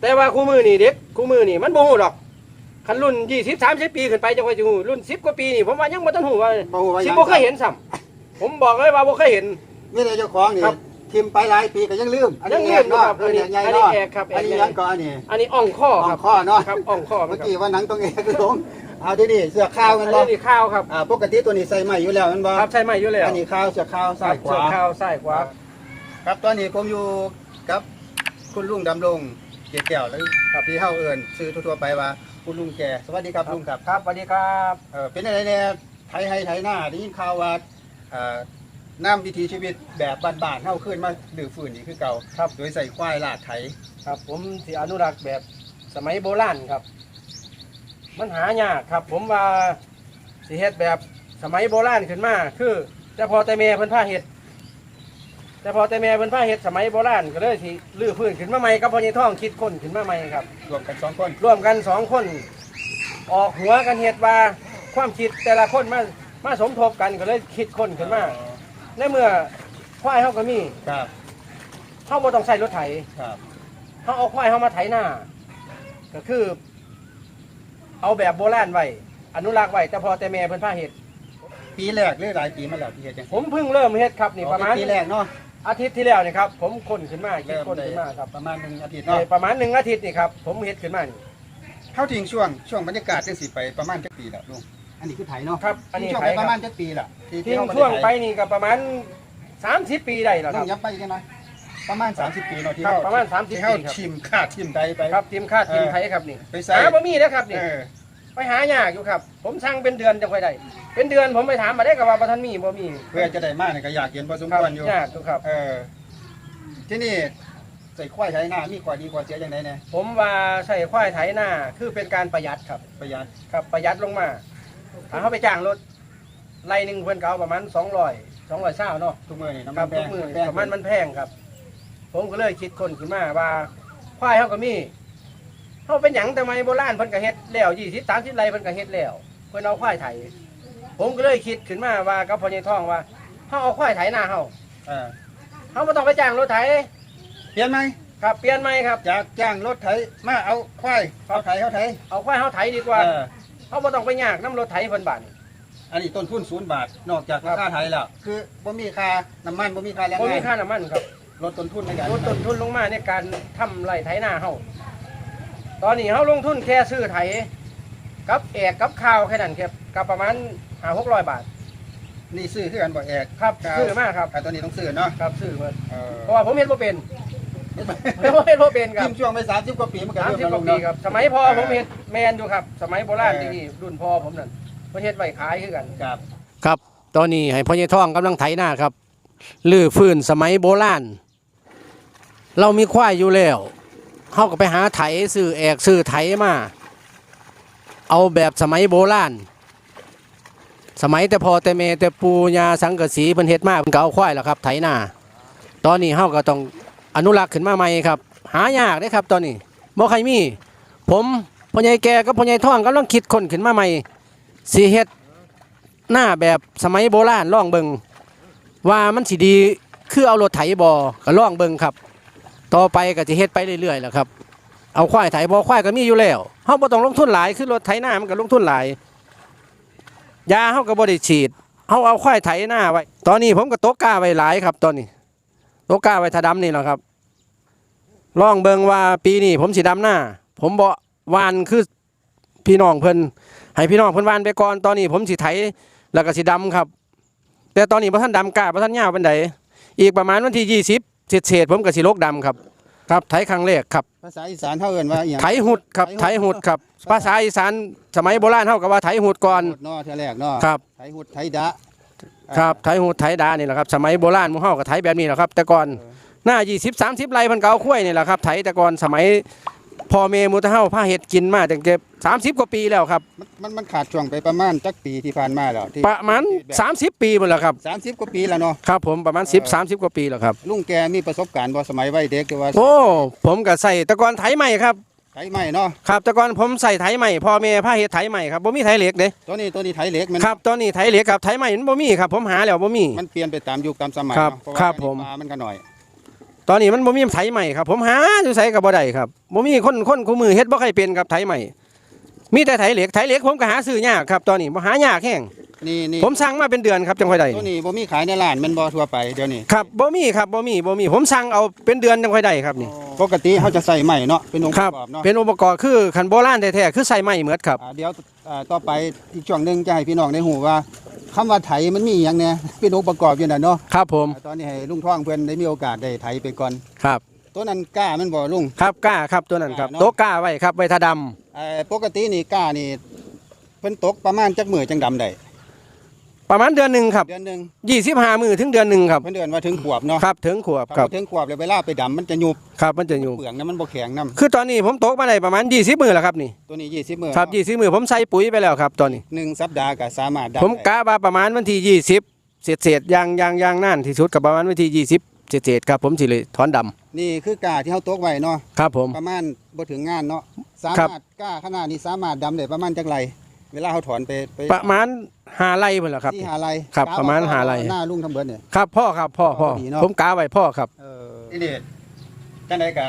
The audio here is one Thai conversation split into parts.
แต่ว่าคู่มือนี่เด็กคู่มือนี่มันบ่ฮู้ดอกคันรุ่น20 30ปีขึ้นไปจังว่าสิฮู้รุ่น10กว่าปีนี่ผมว่ายังบ่ทันฮู้ว่าบ่ฮู้ว่าสิยังบ่เคยเห็นซ้ำผมบอกเลยว่าบ่เคยเห็นมีแต่เจ้าของนี่ครับทิมไปหลายปีก็ยังลืม อันนี้ยังลืแอกมเนาะครับอันนี้ใหญ่อันนี้เนาะแอกครับแอก อันนี้ยังก่อนอันนี้อันนี้อ่องข้อขคอรังบข้อเนาะครับอ่องข้อมัเมื่นอครับกี้ว่าหนังตรงเอกลงเอาที่นี่เสื้อข้าวอักันนบ่นี้ข้าวครับอ่าปกติตัวนี้ใส่ใหม่อยู่แล้วแมันบ่ครับใช่ไหมอยู่แล้วอันนี้ข้าวเสื้อข้าวครัซ้าบยขเสื้วาอข้าวซ้ายขวา ครับตอนนี้ผมอยู่กับ คุณลุงดำรงเกียรติแก้วหรือครับที่เฮาเอิ้นชื่อทั่วๆไปว่าคุณลุงแกสวัสดีครับลุงครับ ครับสวัสดีครับเออเป็นอะไรเนี่ยไทยไทยไทยหน้าได้ยินข่าวว่าเอ่อน้ำวิถีชีวิตแบบบ้านๆเฮาขึ้นมาดื้อฝืนนี่คือเก่าครับ โดยใส่ควายลาดไถครับ ผมสิอนุรักษ์แบบสมัยโบราณครับ มันหายากครับ ผมว่าสิเฮ็ดแบบสมัยโบราณขึ้นมา คือแต่พอแต่แม่เพิ่นพาเฮ็ด แต่พอแต่แม่เพิ่นพาเฮ็ดสมัยโบราณก็เลยสิลื้อพื้นขึ้นมาใหม่กับพ่อใหญ่ท่องคิดค้นขึ้นมาใหม่ครับ รวมกันสองคนร่วมกันสองคน ออกหัวกันเฮ็ดว่าความคิดแต่ละคนมามาสมทบกันก็เลยคิดค้นขึ้นมาในเมื่อควายเฮาก็มีครับเฮาบ่ต้องใช้รถไถครับเขาเอาควายเขามาไถหน้า ก็คือ เอาแบบโบราณไว้อนุรักษ์ไว้แต่พอแต่แม่เพิ่นพาเฮ็ดปีแรกหรือหลายปีมาแล้วที่เฮ็ดจังผมเพิ่งเริ่มเฮ็ดครับนี่ประมาณ ปีแรกเนาะ อาทิตย์ที่แล้วนี่ครับผมค้นขึ้นมาคิดเริ่มค้นได้ขึ้นมาครับประมาณหนึ่งอาทิตย์ได้เนาะประมาณหนึ่งอาทิตย์นี่ครับผมเฮ็ดขึ้นมานี่เข้าทิ้งช่วงช่วงบรรยากาศจังสิไปประมาณจักปีแล้วลุงอันนี้คือไถเนาะครับอันนี้ทิ้งช่วงไถไปคปรับระมาณจักปีล่ะที่ทิ้งเฮาบ่ด้ช่วงไปถนี่ก็ประมาณ30ปีได้แล้วคลุรับงย้ำไปจังไดประมาณ 30 ปีเนาะที่ครับเฮาประมาณ30ที่เฮาปีครับชิมค่าชิมใดไปครับทีมคาดทีมไทยครับนี่ไปใส่หาบ่มีนะครับนี่เออ ไปหายากอยู่ครับ ผมสั่งเป็นเดือนจังค่อยได้ เป็นเดือนผมไปถามมาได้ก็ว่าบ่ทันมีบ่มีเพื่อจะได้มากเนี่ยก็อยากเห็นพอสมครับควรอยู่ ยากอยู่ครับ เออ ที่นี่ใส่ควายไถนามีควายดีกว่าเสียอย่างไรเนี่ยผมว่าใส่ควายไถนาคือเป็นการประหยัดครับ ประหยัดครับประหยัดลงมาถ้าเขาไปจ้างรถไล่หนึ่งเพื่อนเขาประมาณสองร้อยสองร้อยเศร้าเนาะทุกมือนี่น้ำคมัรันบแพทุกงมือแพงประมาณมันแพงครับ ผมก็เลยคิดคนขึ้นมาว่าควายเขาก็มี เขาเป็นหยังทำไมโบราณเพิ่นก็เฮ็ดแล้วยี่สิบสามสิบไรเพิ่นก็เฮ็ดแล้วเพิ่นเอาควายไถผมก็เลยคิดขึ้นมาว่ากับพ่อใหญ่ทองว่าเขาเอาควายไถนาเขาเออเขาไม่ต้องไปจ้างรถไถเปลี่ยนไหมครับเปลี่ยนไหมครับ จากจ้างรถไถมาเอาควายเอาไถเอาไถเอาควายเขาไถดีกว่าเออเขาไม่ต้องไปยากน้ำรถไถเพิ่นบาท อันนี้ต้นทุนศูนย์บาทนอกจากราคาไถแล้วคือบ่มีค่าน้ำมันบ่มีค่าแรงผมงามีนค่าน้ำมันครับ ลดต้นทุนในการลดต้นทุนลงมาในการทำไรไถนาเฮา ตอนนี้เฮาลงทุนแค่ซื้อไถกับแอกกับข้าวแค่นั้นครับกับประมาณห้าหกร้อยบาท นี่ซื้อคือกันบ่แอกครับครับซื้อมากครับ อะตอนนี้ต้องซื้อเนาะครับซื้อมาเออเพราะว่าผมเฮ็ดบ่เป็นผมเฮ็ดบ่เป็นครัทิบมช่วงไป30กว่าปีมันก็สามเริ่มสิบลกว่าดปีลงครับเนาะสมัยพ่อผมเฮ็ดแมนอยู่ครับ สมัยโบราณที่นี่รุ่นพ่อผมนั่นเพิ่นเฮ็ดไว้ขายคือกัน ครับ ครับ ตอนนี้ให้พ่อใหญ่ท่องกำลังไถนาครับ ลื้อฟื้นสมัยโบราณ เรามีควายอยู่แล้ว เฮาก็ไปหาไถซื้อแอกซื้อไถมา เอาแบบสมัยโบราณสมัยแต่พอแต่แม่แต่ปูยาสังกสีเพิ่นเฮ็ดมากเพิ่นเอาควายแล้วครับ ไถนาตอนนี้เฮาก็ต้องอนุรักษ์ขึ้นมาใหม่ครับ หายากเด้ครับ ตอนนี้บ่ใครมี ผมพ่อใหญ่แกกับพ่อใหญ่ท่องกำลังคิดค้นขึ้นมาใหม่สิเฮ็ดหน้าแบบสมัยโบราณล่องเบิงว่ามันสิดีคือเอารถไถบอก็ล่องเบิงครับ ต่อไปก็จะเฮ็ดไปเรื่อยๆแหละครับ เอาควายไถบอควายก็มีอยู่แล้วเฮาบ่ต้องลงทุนหลายคือรถไถหน้ามันก็ลงทุนหลายยาเฮาก็บ่ได้ฉีดเฮาเอาควายไถหน้าไว้ ตอนนี้ผมก็ตกกล้าไว้หลายครับ ตอนนี้โตกกล้าไว้ถ้าดำนี่แหละครับลองเบิงว่าปีนี้ผมสิดำหน้า ผมบ่วานคือพี่น้องเพิ่นให้พี่น้องเพิ่นวานไปก่อนตอนนี้ผมสิไถแล้วก็สีดำครับ แต่ตอนนี้พระท่านดำกล้าพระท่านยาวเป็นไดอีกประมาณวันที่ยี่สิบ เศษเศษๆผมกับสีโลกดำครับครับไถครั้งแรกครับภาษาอีสานเฮาเอิ้นว่าอีหยังไถหุดครับไถหุดครับ ภาษาอีสานสมัยโบราณเท่ากับว่าไถหุดก่อนเนาะเท่าแรกเนาะครับ ไถหุดไถดะครับไถหุดไถดานี่แหละครับสมัยโบราณหมู่เฮากับไถแบบนี้แหละครับ แต่ก่อนหน้ายี่สิบสามสิบไรมันเก่าคุ้ยนี่แหละครับไถแต่ก่อนสมัย พ่อเมหมูตะเฮาผ้าเห็ดกินมาตั้งแต่สามสิบกว่าปีแล้วครับมันมันมันขาดช่วงไปประมาณจักปีที่ผ่านมาแล้วที่ประมาณสามสิบปีหมดแล้วครับ30กว่าปีแล้วเนาะครับผมประมาณสิบสามสิบกว่าปีแล้วครับลุงแกมีประสบการณ์บ่สมัยวัยเด็กหรือว่าโอ้ผมก็ใส่แตะกอนไถใหม่ครับไถไม้เนาะครับแตะกอนผมใส่ไถใหม่พ่อแม่ผ้าเฮ็ดไถใหม่ครับบ่มีไถเหล็กเด้ตัวนี้ตัวนี้ไถเหล็กมันครับตอนนี้ไถเหล็กครับไถใหม่มันบ่มีครับผมหาแล้วบ่มีมันเปลี่ยนไปตามยุคตามสมัยครับเนาะเพราะว่าครับอันนี้ผมปลามันก็หน่อย ตอนนี้มันบ่มีไถใหม่ครับ ผมหาอยู่ไสก็บ่ได้ครับบ่มีคนคนคู่มือเฮ็ดบ่ใครเป็นครับไถใหม่ มีแต่ไถเหล็กไถเหล็กผมก็หาซื้อยากครับ ตอนนี้บ่หายากแฮงนี่นี่ผมสั่งมาเป็นเดือนครับจังค่อยได้ตัวนี้บ่มีขายในร้านแมันบ่ทั่วไปเดี๋ยวนี้ครับบ่มีครับบ่มีบ่มีผมสั่งเอาเป็นเดือนจังค่อยได้ครับนี่ปกติเขาจะใส่ใหม่เนาะเป็นองค์คปรับระกอบเนาะเป็นอุปกรณ์คือคันโบราณแท้ๆคือใส่ไม้เหมือดครับ อ่าเดี๋ยวอ่าต่อไปอีกช่วงหนึงจะให้พี่น้องได้หูว่า คำว่าไถมันมีอหย่างเนี่ยเป็นองค์ประกอบอยู่น่ะเนาะครับผมอ่าตอนนี้ให้ลุงท่องเพิ่นได้มีโอกาสได้ไถไปก่อนครับ ตัวนั้นกล้ามันบ่ลุง ครับกล้าครับตัวนั้นครับกล้าเนอะโต๊ะกล้าไว้ครับไว้ทาดำเอ่อปกตินี่กล้านี่เพิ่นตกประมาณจักมื้อจังดำได้ ประมาณเดือนหนึ่งครับเดือนหนึง25มือถึงเดือนหนึ่งครับเพิ่นเดือนว่าถึงขวบเนาะครับถึงขวบถ้าครับถึงขวบเลยเวลาไปดำมันจะยุบครับมันจะอยู่เปลือกนะมันบ่แข็งนํคือตอนนี้ผมโต๊ะมาได้ประมาณ20มือแล้วครับนี่ตัวนี้20มื้อครับ20มือผมใส่ปุ๋ยไปแล้วครับตอนนี้หนึ่งสัปดาห์ก็สามารถดำผมได้กะว่าประมาณวันที่20เศษเศษๆยางยางยางนั่นที่สุดกับประมาณวันที่20เศษเศษๆครับผมสิเลยถอนดำนี่คือกล้าที่เฮาตกไว้เนาะครับผมประมาณบ่ถึงงานเนาะสาครับมารถกล้าขนาดนี้สามารถดำได้ประมาณจักไรเวลาเขาถอนไปไปประมาณ หาไร่เพิ่นแหละครับ ที่หาไรครับกประมาณว่หาไร หน้าลุงทำเบิดเนี่ย ครับพ่อครับพ่อพ่อดีเนอะ ผมกะไว้พ่อครับ เออนี่เด็ดจังไดกะ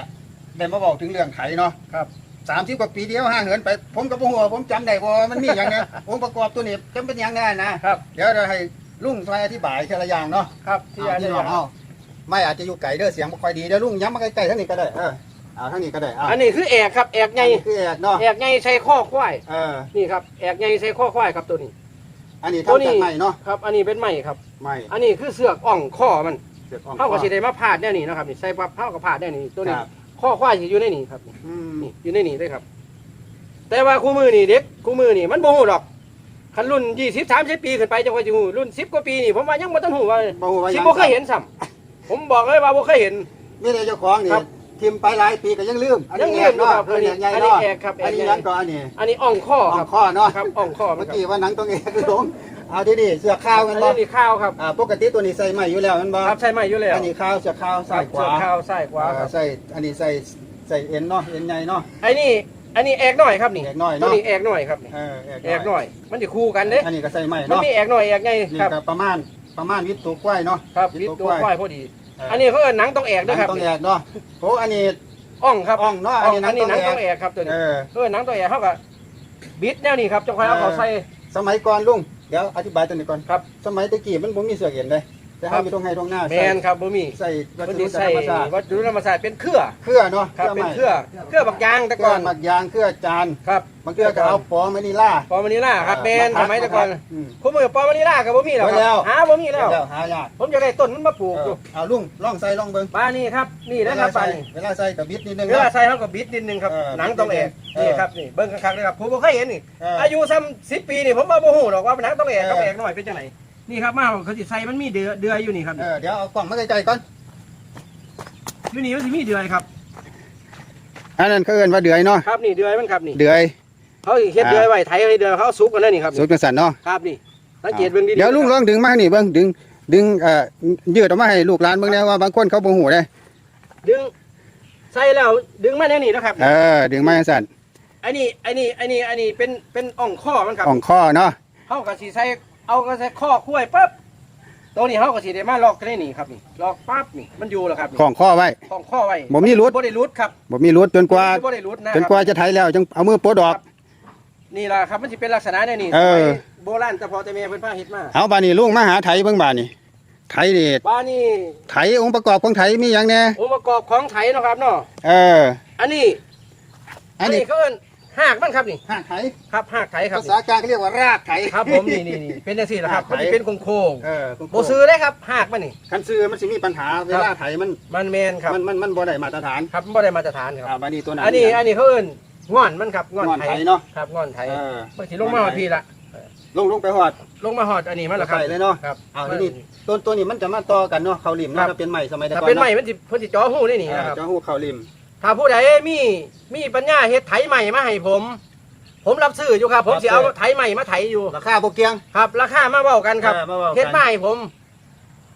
ได้มาบอกถึงเรื่องไถเนาะครับสามสิบกว่าปีเดียวห่างเหินไป ผมกับหัวาผมจำได้ว่ามันมีอย่างเนี้ย องค์ประกอบตัวนี้จำเป็นอย่างแน่นะครับ เดี๋ยวเราให้ลุงช่วยอธิบายทีละอย่างเนาะครับเอาที่น้องเอาไม่อาจจะอยู่ไกลเด้อเสียงบ่ค่อยดีเดี๋ยวลุงย้ำมาใกล้ๆทั้งนี้ก็ได้เออเอาทั้งนี้ก็ได้เอาอันนี้คือแอกครับแอกไงอันนี้คือแอกเนาะแอกไงใส่ข้อควายเออ นี่ครับแอกไงใส่ข้อควายครับตัวนี้ อันนี้ตัวทำนี้จากไม้เนาะครับ อันนี้เป็นไม้ครับ ไม้อันนี้คือเสือกอ่องข้อมันเสียบอ่อนเท่ากับสีได้มาพาดแน่นี่นะครับนี่ใส่ปั๊บเท่ากับพาดแน่นี่ตัวนี้ครับข้อควายสิอยู่ในนี่ครับนี่อืม นี่อยู่ในนี่เลยครับ แต่ว่าคู่มือนี่เด็กคู่มือนี่มันบ่ฮู้ดอกคันรุ่น20 30ปีขึ้นไปจังว่าสิฮู้รุ่น10กว่าปีนี่ผมว่ายังบ่ทันฮู้ว่าบ่ฮู้ว่าหสิยังบ่เคยเห็นซ้ำผมบอกเลยว่าบ่เคยเห็น มีแต่เจ้าของนี่ครับ ทิมไปหลายปีก็ยังลืมอันนี้ยังลืมแอกเนาะครับเออเนี่ยใหญ่อันนี้เนาะแอกครับแอก อันนี้ใหญ่ยังก็อันนี้อันนี้อ่องข้ออ่คอรังบ ข้อเนาะครับอ่องข้อมัเมื่นอครับกี้ว่าหนังตรงเอกคือหลงเอาที่นี่เสือข้าวอักันนบ่นี้ข้าวครับอ่าปกติตัวนี้ใส่ไม้อยู่แล้วมันบ่ครับใช่ไหมอยู่แล้วอันนี้ข้าวเสือข้าวใส่ขวาเสือข้าวซ้ายขวาอ่าครับใส่อันนี้ใส่ใส่เอ็นเนาะเอ็นใหญ่เนาะ ไอ้นี่อันนี้แอกหน่อยครับนี่แอกน้อยตัวเนาะนี้แอกหน่อยครับนี่เออแอกแอกหน่อย มันจะคู่กันเด้อันนี้ก็ใส่ไม้มันเนาะมีแอกหน่อยแอกใหญ่นี่ครับ ก็ประมาณประมาณวิตตัวกล้วยเนาะครับวิวิตตตัตัววกควล้าวยยพอดี อันนี้เขาเอิ้นหนังต้องแอกด้วยครับต้องแอกเนาะโอ้อันนี้อ่องครับอ่องเนาะอัอ่นองนี้หนัอังนนี้หนังต้ต้อองงแอแอกกครับตัวนี้เออ เออหนังต้องแอกเขากับบิดแนวนี้ครับจะคอยเอาเขาใส่ สมัยก่อนลุงเดี๋ยวอธิบายตัวนี้ก่อนครับ สมัยตะกี้มันบ่มีเสือเอ็นเลย แต่ครัเฮาบอยู่ตรงไห้ตรงหน้าแมนครับบ่มีใส่วัมันสดุจะใส่ธรรมชาติวัสดุธรรมศาสตร์เป็นเครือเครือเนาะครับไม้เป็นเครือเครือบักยางแต่เคก่รืออนหมักยางเครือจานครับบางเครือก็เอาปอมานี่ล่าปอมานิล่าครับแมนสมัยแต่ก่อนอืมคู่มือปอมานิล่ากับบ่มีแล้วคไว้แล้รัวบหาบ่มีแล้วแล้วหายากผมจะได้ต้นมันมาปลูกอยู่เอาลุงลองใส่ลองเบิ่งปลานี่ครับนี่นะครับปลาใส่นี่เวลาใส่กับบิดนิดนึงเวลานะใส่เขาก็บิดนิดนึงครับเออหนังต้องแอกเออนี่ครับนี่เบิ้งคักๆเลยครับผมบ่เคยเห็นนี่เออออายุซ้ำสิบปีนี่ผมมาบ่ฮู้หรอกว่าหนังต้องแอกกับเออแอกน้อยเป็นจังไดนี่ ครับมาเขาสิใส่มันมีเดือเดือยอยู่นี่ครับเออเดี๋ยวเอากล่องมาใกล้ๆก่อนอยู่นี่มันสิมีเดือยครับอันนั้นเขาเอิ้นว่าเดือยเนาะครับนี่เดือยมันครับนี่เดือยเขาสิเฮ็ดเดือยไว้ไถให้เดือยเขาเอาสุกกันแล้วนี่ครับสุดกระสันเนาะครับนี่สังเกตเบิ่งดีๆเดี๋ยวลุงลองดึงมานี่เบิ่งดึงดึงเอ่อยืดออกมาให้ลูกหลานเบิ่งแน่ว่าบางคนเขาบ่ฮู้เด้ดึงใส่แล้วดึงมาแน่นี่นะครับ เออดึงมาจังซั่นอันนี้อันนี้อันนี้อันนี้เป็นเป็นอ่องข้อมันครับอ่องข้อเนาะเขาก็สิใส่ เอาก็ใส่ข้อคุ้ยปั๊บตัวนี้เขาก็สิได้มาลอกกันได้นี่ครับนี่ลอกปั๊บนี่มันอยู่แล้วครับนี่ของข้อไว้ ของข้อไว้บ่มีรุด บ่ได้รุดครับบ่มีรุดจนกว่าบ่ได้รุดนะจนกว่าจะไถแล้วจังเอามือปลดออกนี่ล่ะครับมันสิเป็นลักษณะเนี่ยนี่เออ สมัยโบราณแต่พอแต่แม่เพิ่นพาเฮ็ดมาเอาบานี่ลุงมาหาไถเบิ่งบานี่ไถนี่บ้านนี่ไถองค์ประกอบของไถมีหยังแน่องค์ประกอบของไถเนาะครับเนาะเออ อันนี้อันนี้เขาเอิ้น หากมันครับนี่หากไถครับหากไถครับภาษากลางเขาเรียกว่ารากไถ ครับผมนี่นี่นี่เป็นจังซี่ล่ะครับหากไถ มันสิเป็นโค้งเออๆบ่ซื้อเลยครับหากมันนี่ คันซื้อมันสิมีปัญหาเวลาไถมันมันแม่นครับมันมันมันบ่ได้มาตรฐานครับมันบ่ได้มาตรฐานคอ่ารับบานี่ตัวนั้นอันนี้อันนี้เขาเอิ้นง่อนมันครับง่อนงอนไถไถเนาะครับง่อนไถเออบางทีลงมาฮอดพี่ละลงลงไปหอด ลงมาฮอดอันนี้มันละครับใส่เลยเนาะครับเอาทีนี้ต้นตัวนี้มันจะมาต่อกันเนาะเขาริมครัเนาะบถ้าเป็นใหม่สมัยแต่ถ้าก่อนเป็นใหม่เนาะมันสิเพิ่นสิจ่อหูได้นี่อ่านะครับ เจ้าหูเขาริม ถ้าผู้ใดมีมีปัญญาเฮ็ดไถใหม่มาให้ผม ผมรับซื้ออยู่ครับผมสิเอาไถใหม่มาไถอยู่ราคาโบเกียง ครับ ราคามาเว้ากันครับออมาว้กันเฮ็ดมาให้ผม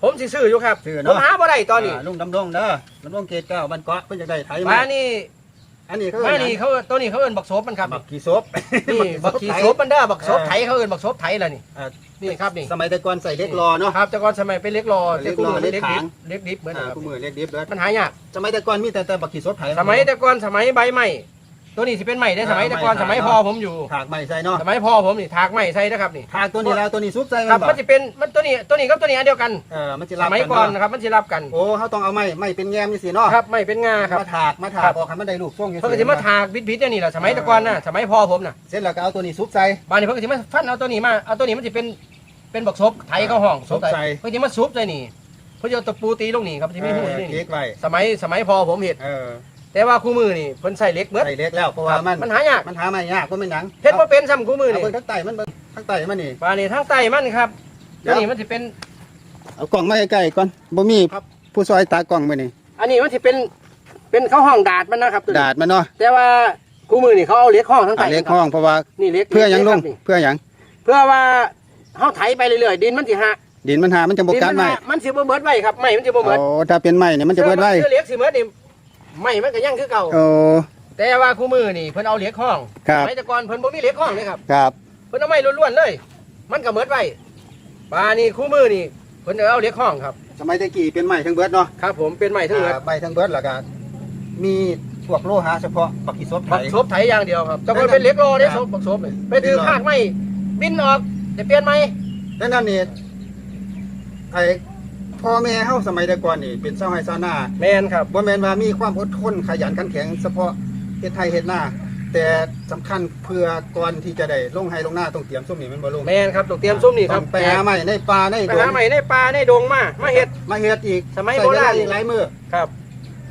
ผมสิซื้ออยู่ครับซื้อผเนาะมหาบ่ได้ตอนนี้าลุงดำรงเด้อดำรงเกตเก้าบ้านเกาะเพิ่นจะได้ไถบ้านนี้ อันนี้เขามาเอิ้นนี่เขาตัวนี้เขาเอิ้นบักโซบมันครับบักกีซบนี่บักขี่โซบมันเด้อบักโซบไถเขาเอิ้นบักโซบไถล่ะนี่เอ่อนี่ครับนี่สมัยแต่ก่อนใส่เล็กรอเนาะครับแต่ก่อนสมัยเป็นเล็กรอเล็กรอแต่เล็กดิขางบเล็กดิบเหมือนอ่ากันครับคู่มือเล็กดิบเลยมันหายากสมัยแต่ก่อนมีแต่แต่บักกีซบไถสมัยแต่ก่อนสมัยใบไม้ ตัวนี้สิเป็นไม้ได้สมัยแต่ก่อนอ่าไม้สมัยขายพ่อผมอยู่ ถากใหม่ใส่เนาะสมัยพ่อผมนี่ถากไม้ใส่นะครับนี่ถากตัวนี้แล้วตัวนี้ซุปใส่ครับบ่มันจะเป็นมันตัวนี้ตัวนี้กับตัวนี้อันเดียวกันเออมันจะสรับมัยก่อนนะครับมันจะรับกันโอ้เขาต้องเอาไม้ไม้เป็นแง้มนี่สิเนาะครับไม่เป็นงาครับมาถากมาถาครักบออกให้มันได้ลูกทรงจังเพิ่นก็สิมาถากบิดๆเนี่ยนี่แหละสมัยแต่ก่อนน่ะสมัยพ่อผมน่ะเสร็จแล้วก็เอาตัวนี้ซุปใส่บ้านนี้เพิ่นก็สิมาฟันเอาตัวนี้มาเอาตัวนี้มันจะเป็นเป็นบักซบไทยเข้าห้องซบใส่เพิ่นสิมาซุบใส่นี่เพิ่นจะเอาตะปูตีลงนี่ครับที่ไม่หูเออนี่เค้กไว้สมัยสมัยพ่อผมเฮ็ดเออ แต่ว่าคู่มือนี่เพิ่นใส่เหล็กเบิด ใส่เล็กแล้วเพราะว่ามันมันหายาก มันหาไม่ยากก็ไม่หนังเฮ็ดบ่เป็นซ้ำคู่มือเอานี่เบิ่งทั้งไตมันเบิ่งทั้งไตมันนี่บ้านนี้ทางใต้มันครับเดี๋ตัยวว นี้มันสิเป็น เอากล่องมาใกล้ๆก่อนบ่มีครับ ผู้ซอยตากล่องไปนี่อันนี้มันสิเป็นเป็นเข้าห้องดาดมันนะครับตัวนี้ดาดมันเนาะแต่ว่าคู่มือนี่เขาเอาเหล็กห้องทั้งใต้อ่าเล็กห้องเพราะว่านี่เหล็กเพื่อหยังลงครับนี่เพื่อหยังเพื่อว่าเฮาไถไปเรื่อยๆดินมันสิหักดินมันหามันจะบดิกันมัไม้หักมันสิบ่เบิดไว้ครับไม้มันสิบ่เบิด โอ้ถ้าเป็นไม้เนี่ยมันจะเบิดไว้ คือเหล็กสิเบิดนี่ ไม้มันก็ยังคือเก่า โอ้ แต่ว่าคู่มือนี่เพิ่นเอาเหล็กห้องครับ สมัยแต่ก่อนเพิ่นบ่มีเหล็กห้องเลยครับ ครับ เพิ่นเอาไม้ล้วนๆเลย มันก็เบิดไว้ป่านี่คู่มือนี่เพิ่นเอาเหล็กห้องครับ สมัยตะกี้เป็นไม้ทั้งเบิดเนาะครับ ผมเป็นไม้ทั้งหมดอ่าไม้ทั้งเบิดแล้วก็มีพวกโลหะเฉพาะปักขีซบไทบักย ซบไถอย่างเดียวครับแต่ก่อนเป็นเหล็กรอเด้ซบบักซบนี่ไปถือภาคไม้บินออกได้เปลี่ยนไหมดังนั้นนี่ไอ้ พ่อแม่เฮาสมัยแต่ก่อนนี่เป็นชาวไร่ชาวนาแม่นครับบ่แม่นว่ามีความอดทนขยันขันแข็งเฉพาะเฮ็ดไทยเฮ็ดนาแต่สำคัญเพื่อก่อนที่จะได้ลงไห้ลงหน้าต้องเตรียมส้มนี่มันบ่ลงแม่นครับต้องเตรียมซุ้มนี่ครับต้องไปหาไม้ในป่าในไปดหางใหม่ในป่าในดงมามาเฮ็ดมาเฮ็ดอีกสมัยใส่โบราณเวลอีกหลายมื้อครับ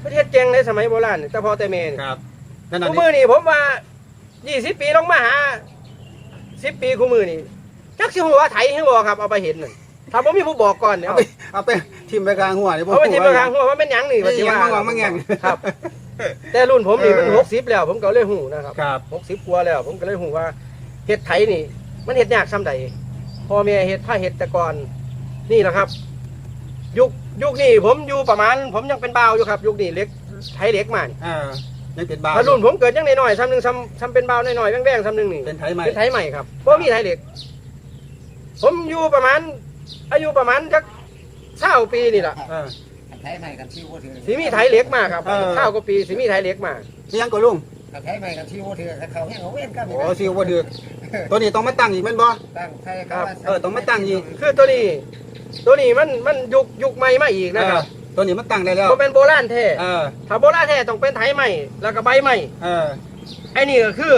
ประเทศเก่งในสมัยโบราณนี่แต่พอแต่เมนครับนั่นน่ะคู่นี่มือนี่ผมว่า20ปีลงมาหา10ปีคู่มือนี่จักสิหัวาไถให้บ่ครับเอาไปเห็นนั่น ถ้าบ่มีผู้บอกก่อนเนี่ยเอาเอาไปเอาไปทิ่มไปกลางหัวนี่เอาไปที่ประกลางหัวว่าเป็นหยังนี่ว่าสินี่ยังว่ามาหวังมาแง่งครับ แต่รุ่นผมนี่มันเออ60แล้ว ผมก็เลยหูนะครับครับ60กว่าแล้ว ผมก็เลยหูว่าเฮ็ดไถนี่ มันเฮ็ดยากซำใดพ่อแม่เฮ็ดผ้าเฮ็ดแต่ก่อนนี่แหละครับ ยุคยุคนี้ผมอยู่ประมาณ ผมยังเป็นบ่าวอยู่ครับ ยุคนี้เล็กไถเล็กมานี่อ่ายังเป็นบาวถ้ารุ่นผมเกิดยังน้อยๆซ้ำหนึ่งซ้ำซ้ำเป็นเบาหน่อยๆแว่งๆซ้ำหนึ่งนี่ เป็นไทยใหม่เป็นไทยใหม่ครับเพราะมีไทยเหล็ก ผมอยู่ประมาณ อายุประมาณจักเศร้าปีนี่แหละเออ ไทยใหม่กันที่ว่าถือสีมีไทยเหล็กมาครับเออ เศร้ากว่าปีสีมีไทยเหล็กมานี่ยังก็ลุงไทยใหม่กันที่ว่าถือกับเขาแห้งเขาเว้นกันโอ้ซิวบ่ดึกตัวนี้ต้องมาตั้งอีกแม่นบ่ตั้งไทยเออต้องมาตั้งอีกคือตัวนี้ ตัวนี้มันมันยุคยุคใหม่มาอีกนะครับเออตัวนี้มันตั้งได้แล้วมันเป็นโบราณแท้เออถ้าโบราณแท้ต้องเป็นไทยใหม่แล้วก็ใบใหม่เออไอ้นี่ก็คือ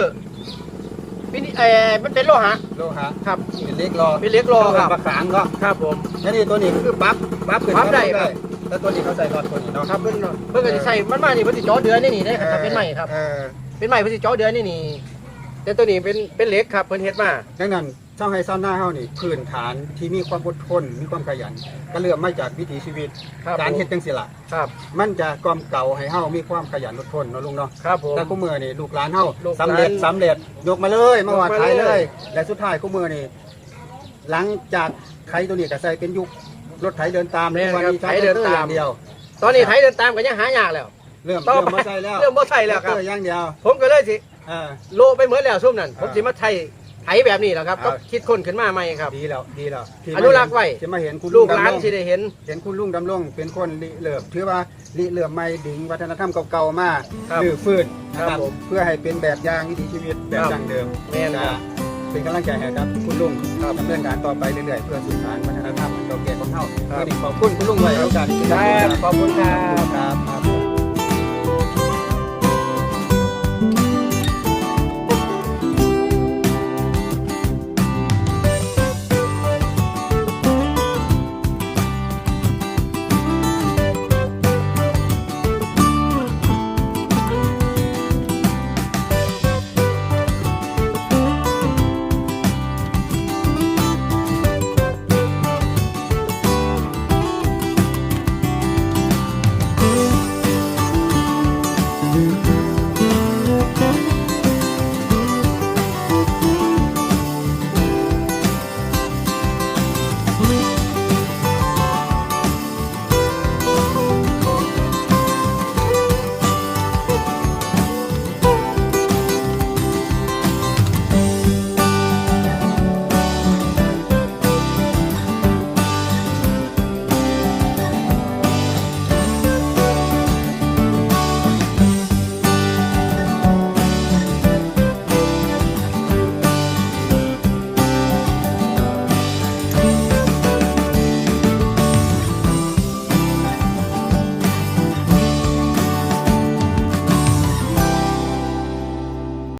วินิเออมันเป็นโลหะโลหะครับเป็นเล็กรอเป็นเหล็กรอครับเปลาขางก็ครับผมแล้วนี่ตัวนี้คือปั๊บปั๊บขึ้นปั๊บได้ครับแล้วตัวนี้เขาใส่รอดตัวนี้เนาะครับเพิ่นเพิ่นก็สิใส่มันมานี่เพิ่นสิเจ่อเดือนนี่นี่ได้ครับถ้าเป็นใหม่ครับเออเป็นใหม่เพิ่นสิเจ่อเดือนนี่นี่แต่ตัวนี้เป็นเป็นเหล็กครับเพิ่นเฮ็ดมาดังนั้น เจ้าไฮซ่าหน้าเฮานี่พื้นฐานที่มีความอดทนมีความขยัน ก็เริ่มมาจากวิถีชีวิตครับการผมเฮ็ดจังสิล่ะครับ มันจะกล่อมเก่าให้เฮามีความขยันอดทนเนาะลุงเนาะครับผมแต่กูมือนี่ลูกหลานเฮาลูกหลาน สำเร็จสำเร็จยกมาเลยมาว่ายกมาขายเลยเลย และสุดท้ายกูมือนี่หลังจากไขตัวนี้ก็ใส่เป็นยุครถไถเดินตามแม่นทุกวันครับนี้ใช้ไถเดินตาม อย่างเดียว ตอนนี้ไทยเดินตามก็ยังหายากแล้ว เริ่มต่อเริ่มไปมาใส่แล้วเริ่มบ่ใส่แล้วครับเอออย่างเดียวผมก็เลยสิ เออ โลไปเหมือนแล้วซุ่มนั่นอ่าผมสิมาไทย ไถแบบนี้แหละครับอ่าก็คิดคนขึ้นมาใหม่ครับ ดีแล้วดีแล้วที่อนุรักษ์ไว้จะมาเห็นคุณลูกหลานดำรงสิได้เห็น เห็นคุณลุงดำรงเป็นคนริเริ่มถือว่าริเริ่มไม่ดึงวัฒนธรรมเก่าๆมาครับลื้อฟื้นนะคครัรับบผมเพื่อให้เป็นแบบอย่างวิถีชีวิตแบบครับดั้งเดิมแม่นครับเป็นกำลังใจให้ครับคุณลุงดำเนินการต่อไปเรื่อยๆเพื่อสืบสานวัฒนธรรมเก่าแก่ของเฮาครับวันนี้ขอบคุณคุณลุงไว้โอกาสนี้ครับขอบคุณครับ ครับครับ